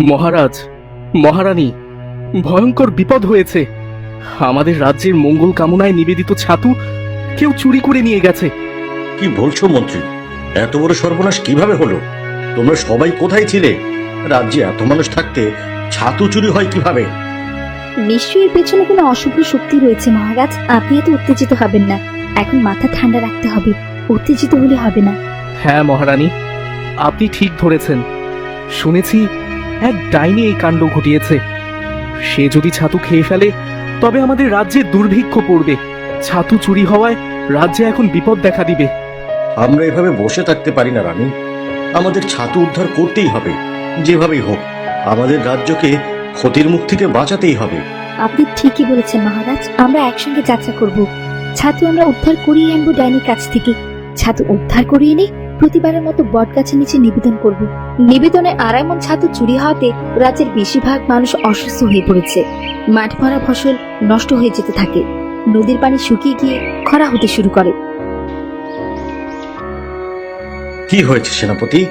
মহারাজ মহারানী ভয়ঙ্কর বিপদ হয়েছে। আমাদের রাজ্যের মঙ্গল কামনায় নিবেদিত ছাতু কেউ চুরি করে নিয়ে গেছে। কি বলছো মন্ত্রী? এত বড় সর্বনাশ কীভাবে হলো? তোমরা সবাই কোথায় ছিলে? রাজ্যে এত মানুষ থাকতে ছাতু চুরি হয় কীভাবে? নিশ্চয়ই এর পেছনে কোনো অশুভ শক্তি রয়েছে মহারাজ। আপনি এত উত্তেজিত হবেন না। এখন মাথা ঠান্ডা রাখতে হবে। উত্তেজিত হলে হবে না। হ্যাঁ মহারানী আপনি ঠিক ধরেছেন। শুনেছি এক ডাইনি এই কাণ্ড ঘটিয়েছে। সে যদি ছাতু খেয়ে ফেলে তবে আমাদের রাজ্যে দুর্ভিক্ষ পড়বে। ছাতু চুরি হওয়ায় রাজ্যে এখন বিপদ দেখা দিবে। আমরা এভাবে বসে থাকতে পারি না রানী। আমাদের ছাতু উদ্ধার করতেই হবে যেভাবেই হোক। আমাদের রাজ্যকে ক্ষতির মুখ থেকে বাঁচাতেই হবে। আপনি ঠিকই বলেছেন মহারাজ। আমরা একসঙ্গে যাত্রা করব। ছাতু আমরা উদ্ধার করিয়ে আনব ডাইনির কাছ থেকে। ছাতু উদ্ধার করিয়ে এনে প্রতিবারের মতো বট গাছের নিচে নিবেদন করব। নিবেদনে আড়াই মন ছাতু চুরি হওয়াতে রাজ্যের বেশিরভাগ মানুষ অসুস্থ হয়ে পড়েছে। মাঠ ভরা ফসল নষ্ট হয়ে যেতে থাকে। নদীর পানি শুকিয়ে গিয়ে খরা হতে শুরু করে। কি হয়েছে সেনাপতি?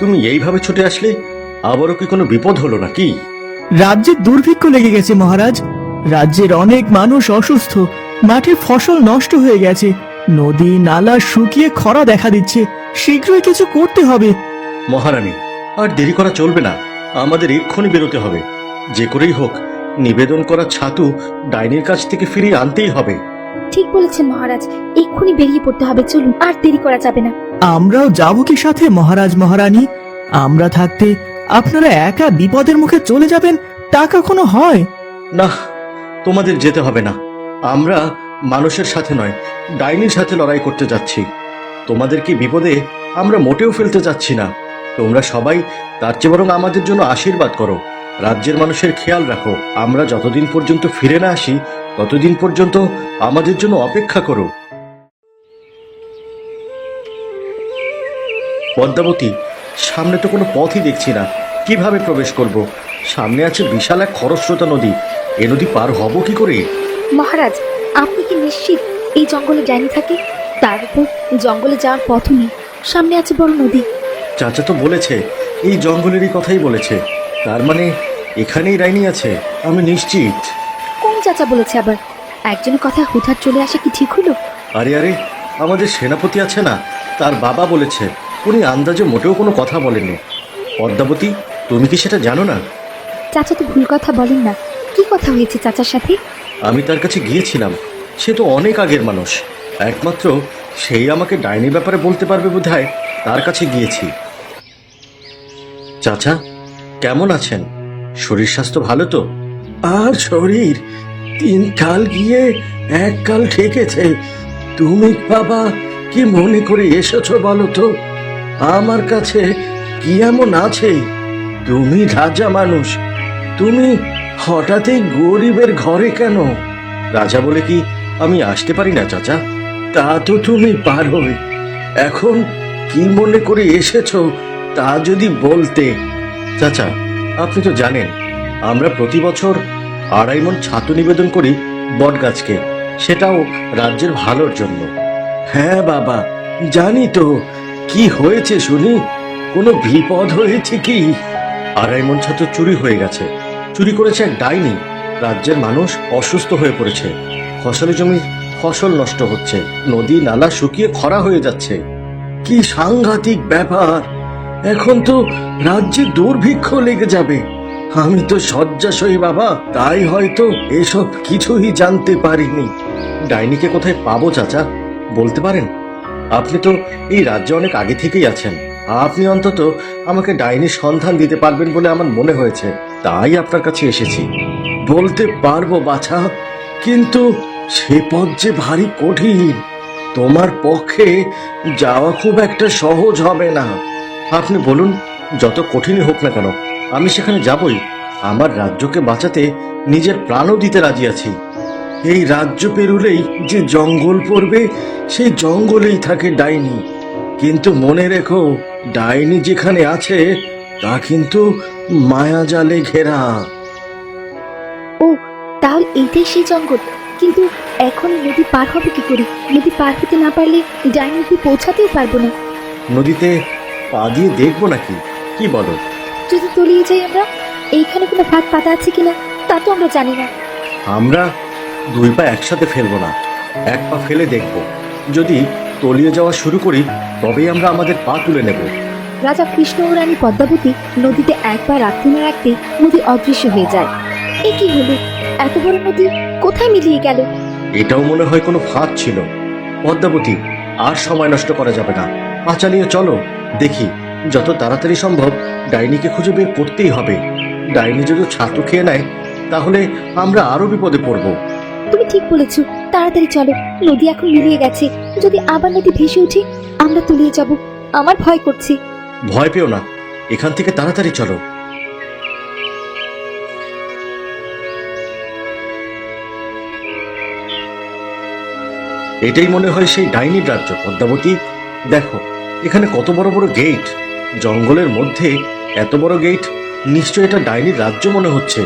তুমি এইভাবে ছুটে আসলে? আবারও কি কোনো বিপদ হলো নাকি? রাজ্যে দুর্ভিক্ষ লেগে গেছে মহারাজ। রাজ্যের অনেক মানুষ অসুস্থ। মাঠে ফসল নষ্ট হয়ে গেছে। নদী নালা শুকিয়ে খরা দেখা দিচ্ছে। শীঘ্রই কিছু করতে হবে। মহারানী আর দেরি করা চলবে না। আমাদের এক্ষুনি বেরোতে হবে। যে করেই হোক নিবেদন করা ছাতু ডাইনির কাছ থেকে ফিরিয়ে আনতেই হবে। ঠিক বলেছেন মহারাজ। এক্ষুনি বেরিয়ে পড়তে হবে। চলুন আর দেরি করা যাবে না। আমরাও যাব কি সাথে মহারাজ মহারানী? আমরা থাকতে আপনারা একা বিপদের মুখে চলে যাবেন তা কখনো হয়? না তোমাদের যেতে হবে না। আমরা মানুষের সাথে নয়, ডাইনির সাথে লড়াই করতে যাচ্ছি। তোমাদেরকে বিপদে আমরা মোটেও ফেলতে যাচ্ছি না। তোমরা সবাই তার চেয়ে বরং আমাদের জন্য আশীর্বাদ করো। রাজ্যের মানুষের খেয়াল রাখো। আমরা যতদিন পর্যন্ত ফিরে না আসি, ততদিন পর্যন্ত আমাদের জন্য অপেক্ষা করো। পদ্মাবতী, সামনে তো কোনো পথই দেখছি না। কীভাবে প্রবেশ করব? সামনে আছে বিশাল এক খরস্রোতা নদী। এ নদী পার হব কি করে? মহারাজ আপনি কি নিশ্চিত এই জঙ্গলে ডাইনি থাকে? তার উপর জঙ্গলে যাওয়ার পথও নেই সামনে আছে বড় নদী। চাচা তো বলেছে এই জঙ্গলেরই কথাই বলেছে। তার মানে এখানেই রাইনি আছে আমি নিশ্চিত। কোন চাচা বলেছে আবার? একজনের কথা হুঠাৎ চলে আসা কি ঠিক হলো? আরে আরে আমাদের সেনাপতি আছে না তার বাবা বলেছে উনি আন্দাজে মোটেও কোনো কথা বলেননি। পদ্মাবতী তুমি কি সেটা জানো না? চাচা তো ভুল কথা বলেন না। কি কথা হয়েছে চাচার সাথে? আমি তার কাছে গিয়েছিলাম। সে তো অনেক আগের মানুষ। একমাত্র সেই আমাকে ডাইনির ব্যাপারে বলতে পারবে বোধহয় তার কাছে গিয়েছি। চাচা কেমন আছেন? শরীর স্বাস্থ্য ভালো তো? আর শরীর তিন কাল গিয়ে এক কাল ঠেকেছে। তুমি বাবা কি মনে করে এসেছ বলো তো? আমার কাছে কি এমন আছে? তুমি রাজা মানুষ। তুমি হঠাৎই গরিবের ঘরে কেন? রাজা বলে কি, আমি আসতে পারি না, চাচা। তা তো তুমি পারোই। এখন কি মনে করে এসেছ, তা যদি বলতে। চাচা, আপনি তো জানেন, আমরা প্রতি বছর আড়াই মন ছাতু নিবেদন করি বটগাছকে। সেটাও রাজ্যের ভালোর জন্য। হ্যাঁ বাবা, জানি তো। কি হয়েছে শুনি? কোনো বিপদ হয়েছে কি? আড়াই মন ছাতু চুরি হয়ে গেছে। চুরি করেছে এক ডাইনি। রাজ্যের মানুষ অসুস্থ হয়ে পড়েছে। ফসলি জমি ফসল নষ্ট হচ্ছে। নদী নালা শুকিয়ে খরা হয়ে যাচ্ছে। কি সাংঘাতিক ব্যাপার। এখন তো রাজ্যে দুর্ভিক্ষ লেগে যাবে। আমি তো শয্যাশয়ী বাবা, তাই হয়তো এসব কিছুই জানতে পারিনি। ডাইনিকে কোথায় পাবো, চাচা? বলতে পারেন? আপনি তো এই রাজ্যে অনেক আগে থেকেই আছেন। আপনি অন্তত আমাকে ডাইনির সন্ধান দিতে পারবেন বলে আমার মনে হয়েছে। তাই আপনার কাছে এসেছি। বলতে পারব, বাছা, কিন্তু সে পথ যে ভারী কঠিন, তোমার পক্ষে যাওয়া খুব একটা সহজ হবে না। আপনি বলুন, যত কঠিনই হোক না কেন, আমি সেখানে যাবই। আমার রাজ্যকে বাঁচাতে নিজের প্রাণও দিতে রাজি আছি। এই রাজ্য পেরুলেই যে জঙ্গল পড়বে, সেই জঙ্গলেই থাকে ডাইনি। কিন্তু মনে রেখো ডাইনি যেখানে আছে তা কিন্তু মায়াজালে ঘেরা। ও তাহলে এইটাই সেই জঙ্গল। কিন্তু এখন নদী পার হবে কি করে? নদী পার হতে না পারলে ডাইনি অব্দি পৌঁছাতেও পারব না? নদীতে পা দিয়ে দেখব নাকি? কি বলো? যদি তলিয়ে যাই আমরা এইখানে কোনো ফাঁদ পাতা আছে কিনা তা তো আমরা জানি না। আমরা দুই পা একসাথে ফেলব না এক পা ফেলে দেখব। যদি তলিয়ে যাওয়া শুরু করি তবেই আমরা আমাদের পা তুলে নেব। রাজা কৃষ্ণ ও রানী পদ্মাবতী নদীতে একবার রাখতে না রাখতে নদী অদৃশ্য হয়ে যায়। এ কি হলো? এত বড় নদী কোথায় মিলিয়ে গেল? এটাও মনে হয় কোনো ফাঁদ ছিল। পদ্মাবতী আর সময় নষ্ট করা যাবে না। পা চালিয়ে চলো দেখি যত তাড়াতাড়ি সম্ভব ডাইনিকে খুঁজে বের করতেই হবে। ডাইনি যদি ছাতু খেয়ে নেয় তাহলে আমরা আরও বিপদে পড়ব। তুমি ঠিক বলেছ তাড়াতাড়ি চলো নদী এখন মিলিয়ে গেছে। যদি আবার নদী ভেসে ওঠে আমরা তলিয়ে যাব। আমার ভয় করছে। ভয় পেও না এখান থেকে তাড়াতাড়ি চলো। এটাই মনে হয় সেই ডাইনির রাজ্য পদ্মাবতী। দেখো এখানে কত বড় বড় গেট। জঙ্গলের মধ্যে এত বড় গেট নিশ্চয় এটা ডাইনির রাজ্য মনে হচ্ছে।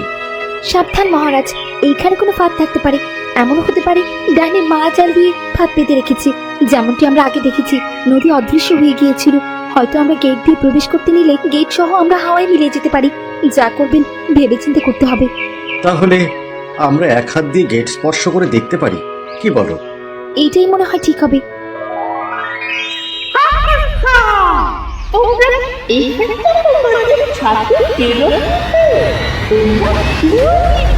সাবধান মহারাজ এইখানে কোনো ফাঁদ থাকতে পারে। এমনও হতে পারে ডাইনি মা জাল দিয়ে ফাঁদ পেতে রেখেছে। যেমনটি আমরা আগে দেখেছি। নদী অদৃশ্য হয়ে গিয়েছিল। হয়তো আমরা গেট দিয়ে প্রবেশ করতে নিলে গেট সহ আমরা হাওয়ায় মিলিয়ে যেতে পারি। যা করবেন ভেবেচিন্তে করতে হবে। তাহলে আমরা এক হাত দিয়ে গেট স্পর্শ করে দেখতে পারি। কি বলো? এইটাই মনে হয় ঠিক হবে। তোমরা এইখানে তো তোমাদের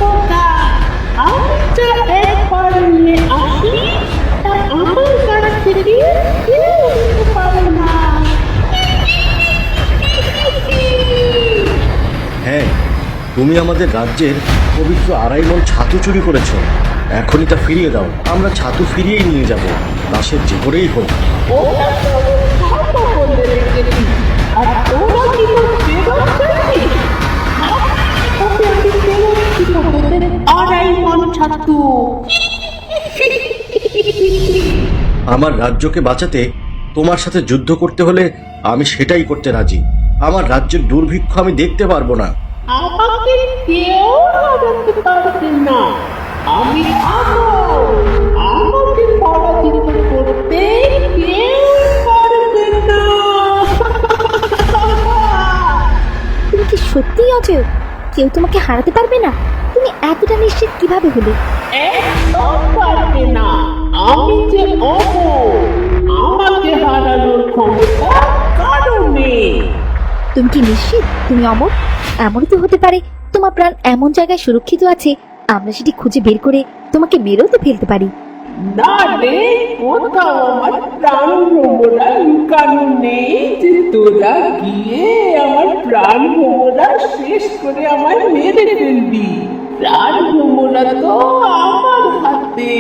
তোমরা আমি আসি তা আমার কাছ থেকে না হ্যাঁ তুমি আমাদের রাজ্যের পবিত্র আড়াই মন ছাতু চুরি করেছ। এখনই তা ফিরিয়ে দাও। আমরা ছাতু ফিরিয়েই নিয়ে যাব। দাসের যে করেই হোক। ওরা তো সব আমার রাজ্যকে বাঁচাতে তোমার সাথে যুদ্ধ করতে হলে আমি সেটাই করতে রাজি। আমার রাজ্যের দুর্ভিক্ষ আমি দেখতে পারব না। আমাকে কেউ হারাতে পারবে না। আমি আমাকে পরাজিত করতে কেউ পারবে না। তুমি কি সত্যিই অজয় কেউ তোমাকে হারাতে পারবে না? তুমি এতটা নিশ্চিত কীভাবে হলে? একদম পারবে না আমি যে অমর আমাকে হারানোর ক্ষমতা কারও নেই তুমি কি নিশ্চিত? তুমি অমর? এমনই তো হতে পারে তোমার প্রাণ এমন জায়গায় সুরক্ষিত আছে আমরা সেটি খুঁজে বের করে তোমাকে মেরেও তো ফেলতে পারি। না রে কোথাও আমার প্রাণ ভ্রমরা লুকানো নেই যে তোরা গিয়ে আমার প্রাণ ভ্রমরা শেষ করে আমায় মেরে ফেলবি প্রাণ ভ্রমরা তো আমার হাতে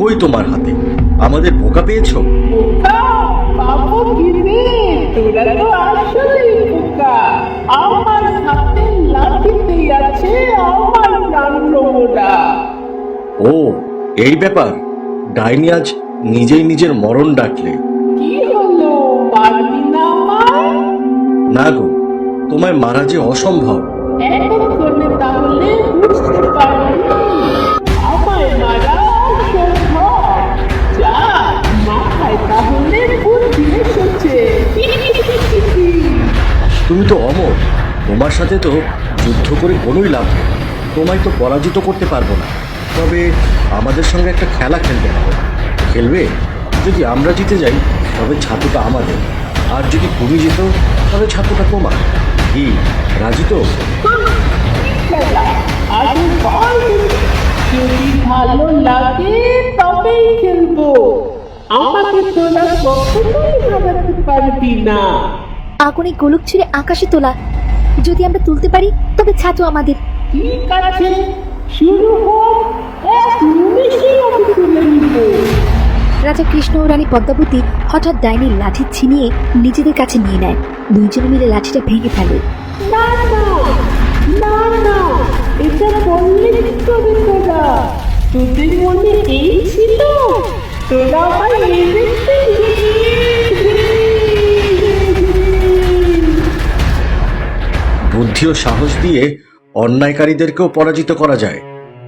কই তোমার হাতে? আমাদের বোকা পেয়েছ? বোকা পাবো কি রে তোরা তো আসলেই বোকা। আমার ও এই ব্যাপার। ডাইনি আজ নিজেই নিজের মরণ ডাকলে। না গো তোমায় মারা যে অসম্ভব। তুমি তো অমর তোমার সাথে তো যুদ্ধ করে কোনোই লাভ নেই। তোমায় তো পরাজিত করতে পারব না। তবে আমাদের সঙ্গে একটা খেলা খেলতে হবে। খেলবে? যদি আমরা জিতে যাই তবে ছাতুটা আমাদের। আর যদি তুমি জিত তবে ছাতুটা তোমার। কি রাজি তো? খেলা আরে যদি ভালো লাগে তবেই খেলব। আমাকে তোরা কখনোই পারবি না। আগুনে গোলক ছিঁড়ে আকাশে তোলা। যদি আমরা তুলতে পারি তবে ছাতু আমাদের। ঠিক আছে শুরু হোক এক নিমিষেই আমি তুলে নিব। রাজা কৃষ্ণ ও রানী পদ্মাবতী হঠাৎ ডাইনির লাঠি ছিনিয়ে নিজেদের কাছে নিয়ে নেয়। দুইজনে মিলে লাঠিটা ভেঙে ফেলে। না না না না এটা বললে কি তোদের মনে এই ছিল? তোরা আমার মেরেছে? বুদ্ধি ও সাহস দিয়ে অন্যায়কারীদেরকেও পরাজিত করা যায়।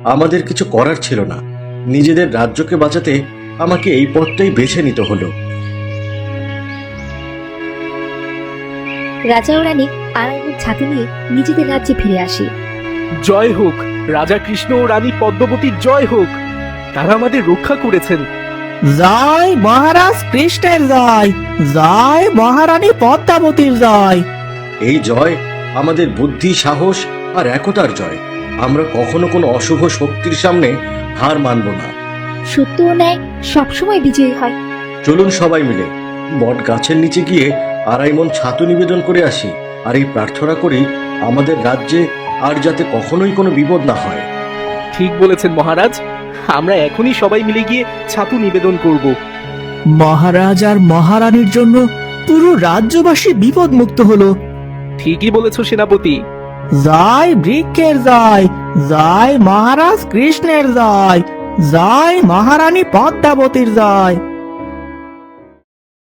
আমাদের কিছু করার ছিল না। নিজেদের রাজ্যকে বাঁচাতে আমাকে এই পথটাই বেছে নিতে হলো। রাজা ও রানী ছাতু নিয়ে নিজেদের রাজ্যে ফিরে আসে। জয় হোক রাজা কৃষ্ণ ও রানী পদ্মবতীর জয় হোক। তারা আমাদের রক্ষা করেছেন। জয় মহারাজ কৃষ্ণের জয় জয় মহারানী পদ্মাবতীর জয়। এই জয় আমাদের বুদ্ধি সাহস আর একতার জয়। আমরা কখনো কোনো অশুভ শক্তির সামনে হার মানব না। সত্য ও ন্যায় সবসময় বিজয়ী হয়। চলুন সবাই মিলে বট গাছের নিচে গিয়ে আড়াই মন ছাতু নিবেদন করে আসি আর এই প্রার্থনা করি আমাদের রাজ্যে আর যাতে কখনোই কোনো বিপদ না হয়। ঠিক বলেছেন মহারাজ। আমরা এখনই সবাই মিলে গিয়ে ছাতু নিবেদন করব। মহারাজ আর মহারানীর জন্য পুরো রাজ্যবাসী বিপদ মুক্ত হলো। ঠিকই বলেছ সেনাপতি। জয় বৃক্ষের জয় জয় মহারাজ কৃষ্ণের জয় জয় মহারানী পদ্মাবতীর জয়